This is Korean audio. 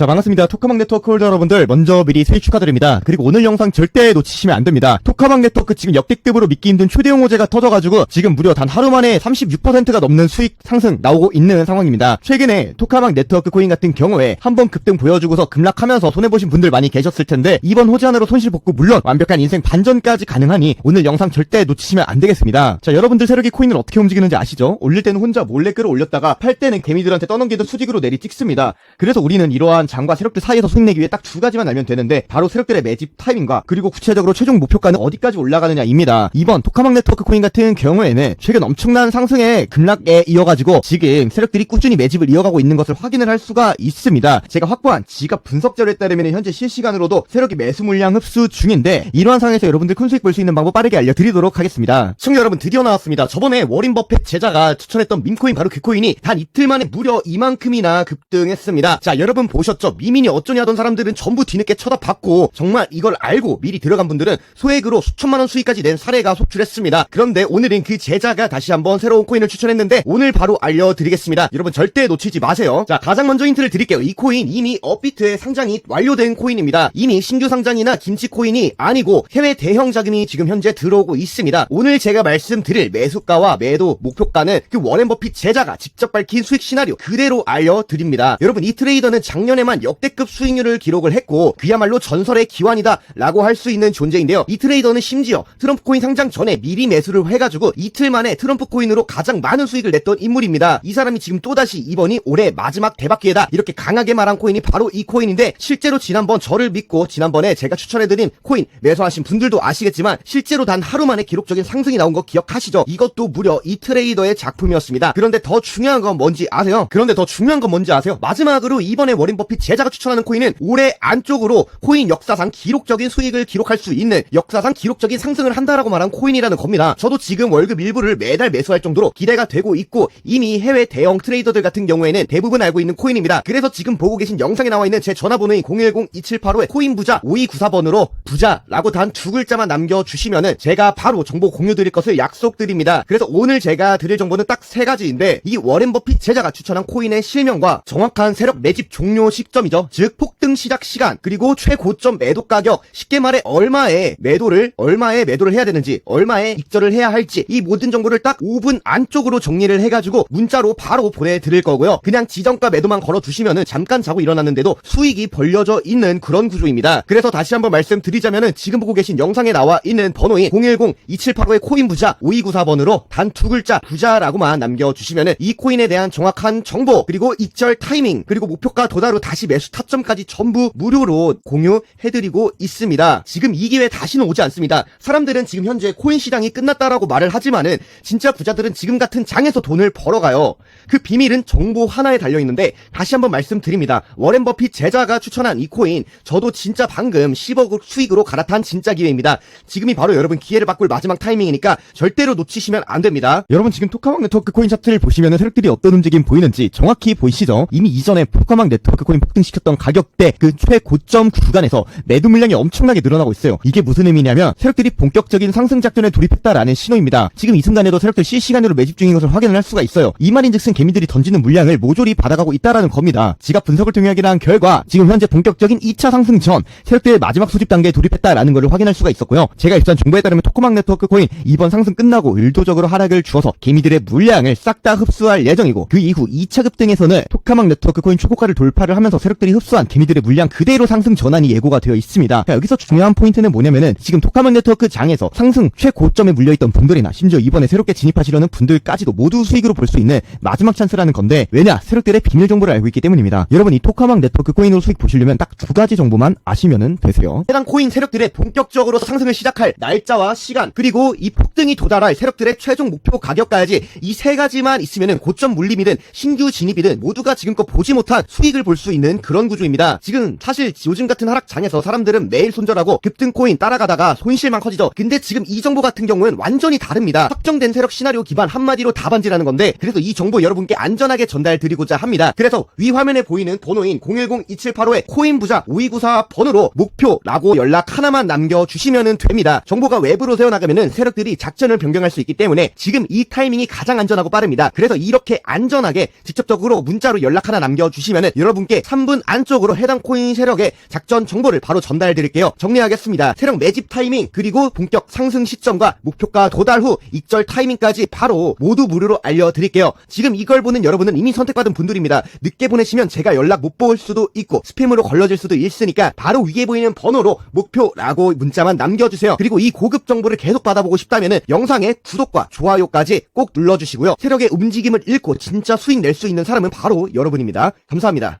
자 반갑습니다. 토카막 네트워크 홀더 여러분들 먼저 미리 새해 축하드립니다. 그리고 오늘 영상 절대 놓치시면 안 됩니다. 토카막 네트워크 지금 역대급으로 믿기 힘든 초대형 호재가 터져가지고 지금 무려 단 하루 만에 36%가 넘는 수익 상승 나오고 있는 상황입니다. 최근에 토카막 네트워크 코인 같은 경우에 한번 급등 보여주고서 급락하면서 손해보신 분들 많이 계셨을 텐데 이번 호재 하나로 손실 복구 물론 완벽한 인생 반전까지 가능하니 오늘 영상 절대 놓치시면 안 되겠습니다. 자 여러분들 세력이 코인을 어떻게 움직이는지 아시죠? 올릴 때는 혼자 몰래 끌어올렸다가 팔 때는 개미들한테 떠넘기듯 수직으로 내리 찍습니다. 그래서 우리는 이러한 장과 세력들 사이에서 수익 내기 위해 딱 두 가지만 알면 되는데 바로 세력들의 매집 타이밍과 그리고 구체적으로 최종 목표가는 어디까지 올라가느냐입니다. 이번 토카막 네트워크 코인 같은 경우에는 최근 엄청난 상승의 급락에 이어가지고 지금 세력들이 꾸준히 매집을 이어가고 있는 것을 확인을 할 수가 있습니다. 제가 확보한 지갑 분석 자료에 따르면 현재 실시간으로도 세력이 매수 물량 흡수 중인데 이러한 상황에서 여러분들 큰 수익 볼 수 있는 방법 빠르게 알려드리도록 하겠습니다. 시청자 여러분 드디어 나왔습니다. 저번에 워린 버핏 제자가 추천했던 밈코인 바로 그 코인이 단 이틀 만에 무려 이만큼이나 급등했습니다. 자 여러분 보셨죠? 미민이 어쩌냐 하던 사람들은 전부 뒤늦게 쳐다봤고 정말 이걸 알고 미리 들어간 분들은 소액으로 수천만 원 수익까지 낸 사례가 속출했습니다. 그런데 오늘은 그 제자가 다시 한번 새로운 코인을 추천했는데 오늘 바로 알려드리겠습니다. 여러분 절대 놓치지 마세요. 자 가장 먼저 힌트를 드릴게요. 이 코인 이미 업비트에 상장이 완료된 코인입니다. 이미 신규 상장이나 김치 코인이 아니고 해외 대형 자금이 지금 현재 들어오고 있습니다. 오늘 제가 말씀드릴 매수가와 매도 목표가는 그 워렌 버핏 제자가 직접 밝힌 수익 시나리오 그대로 알려드립니다. 여러분 이 트레이더는 작년에 만 역대급 수익률을 기록을 했고 그야말로 전설의 기환이다 라고 할 수 있는 존재인데요. 이 트레이더는 심지어 트럼프 코인 상장 전에 미리 매수를 해가지고 이틀 만에 트럼프 코인으로 가장 많은 수익을 냈던 인물입니다. 이 사람이 지금 또다시 이번이 올해 마지막 대박 기회다 이렇게 강하게 말한 코인이 바로 이 코인인데 실제로 지난번 저를 믿고 지난번에 제가 추천해드린 코인 매수하신 분들도 아시겠지만 실제로 단 하루 만에 기록적인 상승이 나온 거 기억하시죠? 이것도 무려 이 트레이더의 작품이었습니다. 그런데 더 중요한 건 뭔지 아세요? 그런데 더 중요한 건 뭔지 아세요? 마지막으로 이번에 워린 버핏 제자가 추천하는 코인은 올해 안쪽으로 코인 역사상 기록적인 수익을 기록할 수 있는 역사상 기록적인 상승을 한다라고 말한 코인이라는 겁니다. 저도 지금 월급 일부를 매달 매수할 정도로 기대가 되고 있고 이미 해외 대형 트레이더들 같은 경우에는 대부분 알고 있는 코인입니다. 그래서 지금 보고 계신 영상에 나와 있는 제 전화번호인 010-2785의 코인 부자 5294번으로 부자라고 단 두 글자만 남겨주시면은 제가 바로 정보 공유 드릴 것을 약속드립니다. 그래서 오늘 제가 드릴 정보는 딱 세 가지인데 이 워렌 버핏 제자가 추천한 코인의 실명과 정확한 세력 매집 종료 시점이죠. 즉 폭등 시작 시간 그리고 최고점 매도 가격 쉽게 말해 얼마에 매도를 얼마에 매도를 해야 되는지 얼마에 입절을 해야 할지 이 모든 정보를 딱 5분 안쪽으로 정리를 해가지고 문자로 바로 보내드릴 거고요. 그냥 지정가 매도만 걸어두시면은 잠깐 자고 일어났는데도 수익이 벌려져 있는 그런 구조입니다. 그래서 다시 한번 말씀드리자면은 지금 보고 계신 영상에 나와 있는 번호인 010-2785의 코인 부자 5294번으로 단 두 글자 부자라고만 남겨주시면은 이 코인에 대한 정확한 정보 그리고 입절 타이밍 그리고 목표가 도달 후 다시 매수 타점까지 전부 무료로 공유해드리고 있습니다. 지금 이 기회 다시는 오지 않습니다. 사람들은 지금 현재 코인 시장이 끝났다라고 말을 하지만은 진짜 부자들은 지금 같은 장에서 돈을 벌어가요. 그 비밀은 정보 하나에 달려있는데 다시 한번 말씀드립니다. 워렌 버핏 제자가 추천한 이 코인 저도 진짜 방금 10억 수익으로 갈아탄 진짜 기회입니다. 지금이 바로 여러분 기회를 바꿀 마지막 타이밍이니까 절대로 놓치시면 안 됩니다. 여러분 지금 토카막 네트워크 코인 차트를 보시면 세력들이 어떤 움직임 보이는지 정확히 보이시죠? 이미 이전에 토카막 네트워크 코인 폭등시켰던 가격대 그 최고점 구간에서 매도 물량이 엄청나게 늘어나고 있어요. 이게 무슨 의미냐면 세력들이 본격적인 상승 작전에 돌입했다라는 신호입니다. 지금 이 순간에도 세력들 실시간으로 매집 중인 것을 확인을 할 수가 있어요. 이 말인즉슨 개미들이 던지는 물량을 모조리 받아가고 있다라는 겁니다. 지갑 분석을 통해 확인한 결과 지금 현재 본격적인 2차 상승 전 세력들의 마지막 소집 단계에 돌입했다라는 것을 확인할 수가 있었고요. 제가 입수한 정보에 따르면 토크막 네트워크 코인 이번 상승 끝나고 의도적으로 하락을 주어서 개미들의 물량을 싹 다 흡수할 예정이고 그 이후 2차 급등에서는 토카막 네트워크 코인 최고가를 돌파를 하면서 세력들이 흡수한 개미들의 물량 그대로 상승 전환이 예고가 되어 있습니다. 자, 여기서 중요한 포인트는 뭐냐면은 지금 토카막 네트워크 장에서 상승 최고점에 물려있던 분들이나 심지어 이번에 새롭게 진입하시려는 분들까지도 모두 수익으로 볼 수 있는 마지막 찬스라는 건데 왜냐 세력들의 비밀 정보를 알고 있기 때문입니다. 여러분 이 토카막 네트워크 코인으로 수익 보시려면 딱 두 가지 정보만 아시면은 되세요. 해당 코인 세력들의 본격적으로 상승을 시작할 날짜와 시간 그리고 이 폭등이 도달할 세력들의 최종 목표 가격까지 이 세 가지만 있으면은 고점 물림이든 신규 진입이든 모두가 지금껏 보지 못한 수익을 볼 수 있는 그런 구조입니다. 지금 사실 요즘 같은 하락장에서 사람들은 매일 손절하고 급등 코인 따라가다가 손실만 커지죠. 근데 지금 이 정보 같은 경우는 완전히 다릅니다. 확정된 세력 시나리오 기반 한마디로 다반지라는 건데 그래서 이 정보 여러분께 안전하게 전달드리고자 합니다. 그래서 위 화면에 보이는 번호인 010-2785의 코인 부자 5294 번호로 목표라고 연락 하나만 남겨주시면 됩니다. 정보가 외부로 새어나가면은 세력들이 작전을 변경할 수 있기 때문에 지금 이 타이밍이 가장 안전하고 빠릅니다. 그래서 이렇게 안전하게 직접적으로 문자로 연락 하나 남겨주시면은 여러분께 3분 안쪽으로 해당 코인 세력의 작전 정보를 바로 전달해 드릴게요. 정리하겠습니다. 세력 매집 타이밍 그리고 본격 상승 시점과 목표가 도달 후 익절 타이밍까지 바로 모두 무료로 알려드릴게요. 지금 이걸 보는 여러분은 이미 선택받은 분들입니다. 늦게 보내시면 제가 연락 못볼 수도 있고 스팸으로 걸려질 수도 있으니까 바로 위에 보이는 번호로 목표라고 문자만 남겨주세요. 그리고 이 고급 정보를 계속 받아보고 싶다면 영상에 구독과 좋아요까지 꼭 눌러주시고요. 세력의 움직임을 읽고 진짜 수익 낼 수 있는 사람은 바로 여러분입니다. 감사합니다.